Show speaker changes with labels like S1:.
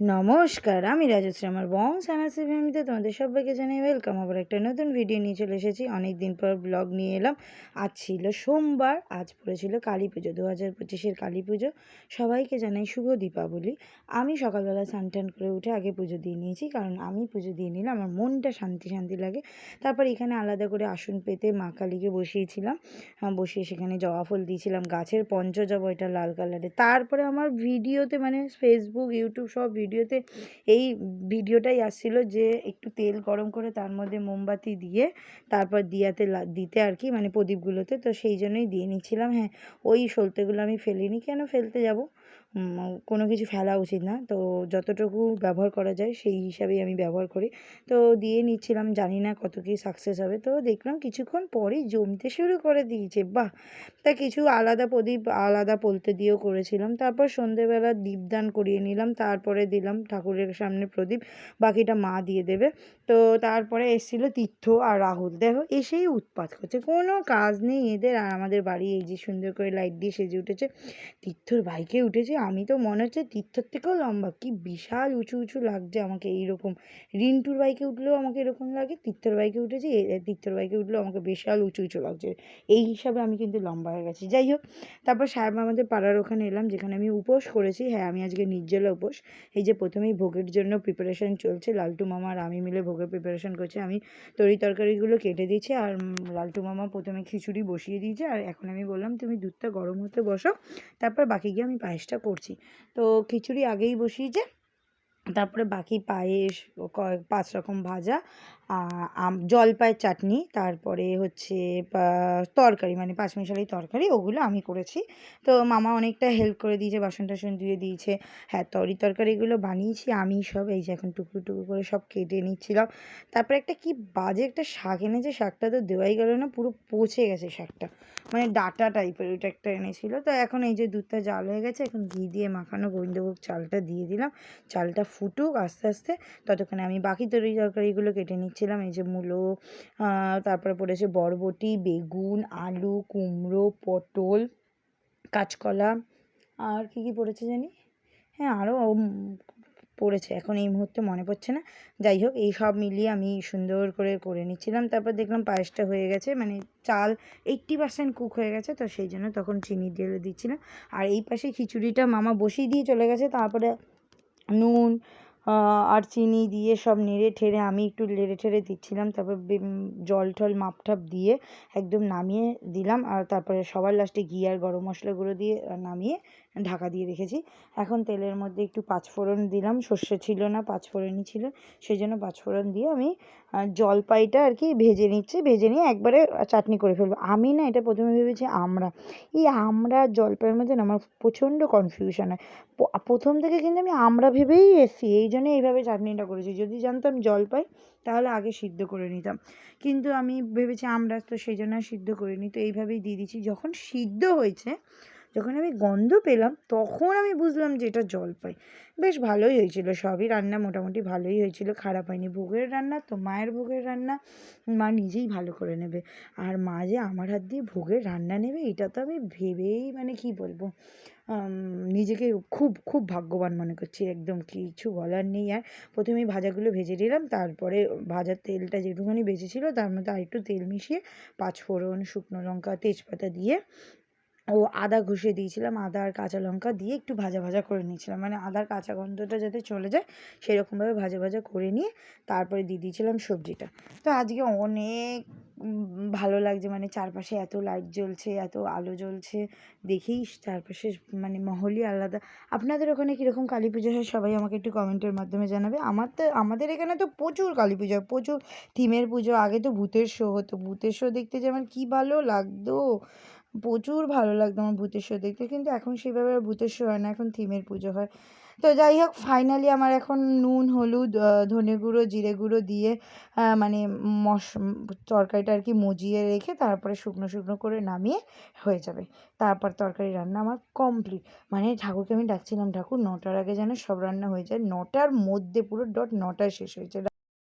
S1: নমস্কার, আমি রাজশ্রী, আমার বং সানাসি ফ্যামিলিতে তোমাদের সবাইকে জানাই ওয়েলকাম আবার একটা নতুন ভিডিও নিয়ে চলে এসেছি। অনেক দিন পর ব্লগ নিয়ে এলাম। আজ ছিল সোমবার, আজ পড়েছিল কালী পুজো দু হাজার পঁচিশের কালী পুজো। সবাইকে জানাই শুভ দীপাবলি। আমি সকালবেলা স্নান করে উঠে আগে পুজো দিয়ে নিয়েছি, কারণ আমি পুজো দিয়ে নিলাম আমার মনটা শান্তি শান্তি লাগে। তারপর এখানে আলাদা করে আসন পেতে মা কালীকে বসিয়েছিলাম। বসিয়ে সেখানে জবা ফুল দিয়েছিলাম, গাছের পঞ্চজবা এটা লাল কালারের তারপরে আমার ভিডিওতে মানে ফেসবুক ইউটিউব সব ভিডিওতে এই ভিডিওটাই আসছিল যে একটু তেল গরম করে তার মধ্যে মোমবাতি দিয়ে তারপর দিয়াতে দিতে আর কি মানে প্রদীপগুলোতে, তো সেই জন্যই দিয়ে নিচ্ছিলাম। হ্যাঁ ওই সলতেগুলো আমি ফেলিনি। কেন ফেলতে যাব? কোনো কিছু ফেলা উচিত না। তো যতটুকু ব্যবহার করা যায়, সেই হিসাবেই আমি ব্যবহার করি। তো দিয়ে নিচ্ছিলাম, জানি না কত কী সাকসেস হবে। তো দেখলাম কিছুক্ষণ পরেই জমতে শুরু করে দিয়েছে। বাহ! তা কিছু আলাদা প্রদীপ আলাদা পলতে দিয়েও করেছিলাম। তারপর সন্ধেবেলা দীপদান করিয়ে নিলাম। তারপরে দিলাম ঠাকুরের সামনে প্রদীপ। বাকিটা মা দিয়ে দেবে। তো তারপরে এসেছিল তীর্থ আর রাহুল। দেখো, এসেই উৎপাত করছে। কোনো কাজ নেই এদের। আর আমাদের বাড়ি এই যে সুন্দর করে লাইট দিয়ে সেজে উঠেছে। তীর্থর বাইকে উঠেছে। আমি তো মনে হচ্ছে তীর্থর থেকেও লম্বা। কি বিশাল উঁচু উঁচু লাগছে আমাকে এইরকম। রিন্টুর বাইকে উঠলেও আমাকে এরকম লাগে, তীর্থর বাইকে উঠেছি তীর্থর বাইকে উঠলেও আমাকে বিশাল উঁচু উঁচু লাগছে। এই হিসাবে আমি কিন্তু লম্বা হয়ে গেছি। যাই হোক, তারপর সাহেব আমাদের পাড়ার ওখানে এলাম, যেখানে আমি উপোস করেছি। হ্যাঁ আমি আজকে নির্জলা উপোস। এই যে প্রথমেই ভোগের জন্য প্রিপারেশন চলছে, লালটু মামা আর আমি মিলে ভোগের প্রিপারেশন করছি। আমি তরি তরকারিগুলো কেটে দিয়েছি আর লালটু মামা প্রথমে খিচুড়ি বসিয়ে দিয়েছে। আর এখন আমি বললাম, তুমি দুধটা গরম হতে বসো, তারপর বাকি গিয়ে আমি পায়েসটা করছি। তো খিচুড়ি আগেই বসিয়েছে। তারপরে বাকি পায়েস কয়েক, পাঁচ রকম ভাজা জলপাইয়ের চাটনি, তারপরে হচ্ছে তরকারি মানে পাঁচ পাঁচমিশালি তরকারি, ওগুলো আমি করেছি। তো মামা অনেকটা হেল্প করে দিয়েছে বাসন টাসন ধুয়ে দিয়েছে। হ্যাঁ তরি তরকারিগুলো বানিয়েছি, আমি সব এই যে এখন টুকরো টুকরো করে সব কেটে নিচ্ছিলাম। তারপরে একটা কি বাজে একটা শাক এনেছে, শাকটা তো দেওয়াই গেল না, পুরো পচে গেছে শাকটা। মানে ডাটা টাইপের ওইটা একটা এনেছিল। তো এখন এই যে দুধটা জাল হয়ে গেছে, এখন ঘি দিয়ে মাখানো গোবিন্দভোগ চালটা দিয়ে দিলাম। চালটা ফুটুক আস্তে আস্তে। ততক্ষণে আমি বাকি তরি, তরকারিগুলো কেটে নিচ্ছিলাম। এই যে মূলো তারপরে পড়েছে বরবটি, বেগুন, আলু, কুমড়ো, পটল, কাঁচকলা। আর কি কি পড়েছে জানি? হ্যাঁ আরও পড়েছে। এখন এই মুহূর্তে মনে পড়ছে না। যাই হোক, এই সব মিলিয়ে আমি সুন্দর করে করে নিচ্ছিলাম। তারপর দেখলাম পায়েসটা হয়ে গেছে। মানে চাল এইট্টি পার্সেন্ট কুক হয়ে গেছে। তো সেই জন্য তখন চিনি দিয়ে দিচ্ছিলাম। আর এই পাশে খিচুড়িটা মামা বসিয়ে দিয়ে চলে গেছে। তারপরে নুন আহ, আর চিনি দিয়ে সব নেড়ে ঠেড়ে আমি একটু নেড়ে ঠেড়ে দিচ্ছিলাম, তারপর জল টল মাপ টাপ দিয়ে একদম নামিয়ে দিলাম, আর তারপরে সবার লাস্টে ঘি আর গরম মশলা গুঁড়ো দিয়ে নামিয়ে ঢাকা দিয়ে রেখেছি। এখন তেলের মধ্যে একটু পাঁচফোড়ন দিলাম, সর্ষে ছিল না, পাঁচফোড়নই ছিল সেই জন্য পাঁচফোড়ন দিয়ে আমি জলপাইটা আর কি ভেজে নিচ্ছি, ভেজে নিয়ে একবারে চাটনি করে ফেলব। আমি না এটা প্রথমে ভেবেছি আমরা। এই আমরা জলপাইয়ের মধ্যে আমার প্রচণ্ড কনফিউশন হয়। প্রথম থেকে কিন্তু আমি আমরা ভেবেই এসেছি, এই জন্য এইভাবে চাটনিটা করেছি। যদি জানতাম জল পাই, তাহলে আগে সিদ্ধ করে নিতাম। কিন্তু আমি ভেবেছি আমরা তো সেই জন্য সিদ্ধ করিনি। তো এইভাবেই দিয়ে দিচ্ছি। যখন সিদ্ধ হয়েছে যখন আমি গন্ধ পেলাম, তখন আমি বুঝলাম যে এটা জলপাই। বেশ ভালোই হয়েছিল, সবই রান্না মোটামুটি ভালোই হয়েছিল। খারাপ হয়নি, ভোগের রান্না তো মায়ের ভোগের রান্না। মা নিজেই ভালো করে নেবে। আর মা যে আমার হাত দিয়ে ভোগের রান্না নেবে, এটা তো আমি ভেবেই মানে কি বলব? নিজেকে খুব খুব ভাগ্যবান মনে করছি, একদম কিছু বলার নেই। আর প্রথমেই ভাজাগুলো ভেজে নিলাম, তারপরে ভাজার তেলটা যেটুখানি বেঁচেছিল, তার মধ্যে আরেকটু তেল মিশিয়ে পাঁচফোড়ন, শুকনো লঙ্কা, তেজপাতা দিয়ে ও আদা ঘষে দিয়েছিলাম, আদা আর কাঁচা লঙ্কা দিয়ে একটু ভাজা ভাজা করে নিয়েছিলাম। মানে আদার কাঁচা গন্ধটা যাতে চলে যায়, সেরকমভাবে ভাজা ভাজা করে নিয়ে তারপরে দিয়ে দিয়েছিলাম সবজিটা। তো আজকে অনেক ভালো লাগছে মানে চারপাশে এত লাইট জ্বলছে, এত আলো জ্বলছে, দেখেই চারপাশে মানে মহলই আলাদা। আপনাদের ওখানে কীরকম কালী পুজো হয় সবাই আমাকে একটু কমেন্টের মাধ্যমে জানাবে। আমার তো, আমাদের এখানে তো প্রচুর কালী পুজো প্রচুর থিমের পুজো। আগে তো ভূতের শো হতো, ভূতের শো দেখতে যে আমার কী ভালো লাগতো। প্রচুর ভালো লাগতো আমার ভূতের শো দেখতে, কিন্তু এখন সেভাবে আর ভূতের শো হয় না, এখন থিমের পুজো হয়। তো যাই হোক ফাইনালি আমার এখন নুন, হলুদ ধনে গুঁড়ো, জিরে গুঁড়ো দিয়ে মানে মশ, তরকারিটা আর কি মজিয়ে রেখে তারপরে শুকনো শুকনো করে নামিয়ে হয়ে যাবে। তারপর তরকারি রান্না আমার কমপ্লিট মানে ঠাকুরকে আমি ডাকছিলাম, ঠাকুর, নটার আগে যেন সব রান্না হয়ে যায়। নটার মধ্যে পুরো ডট নটায় শেষ হয়েছে।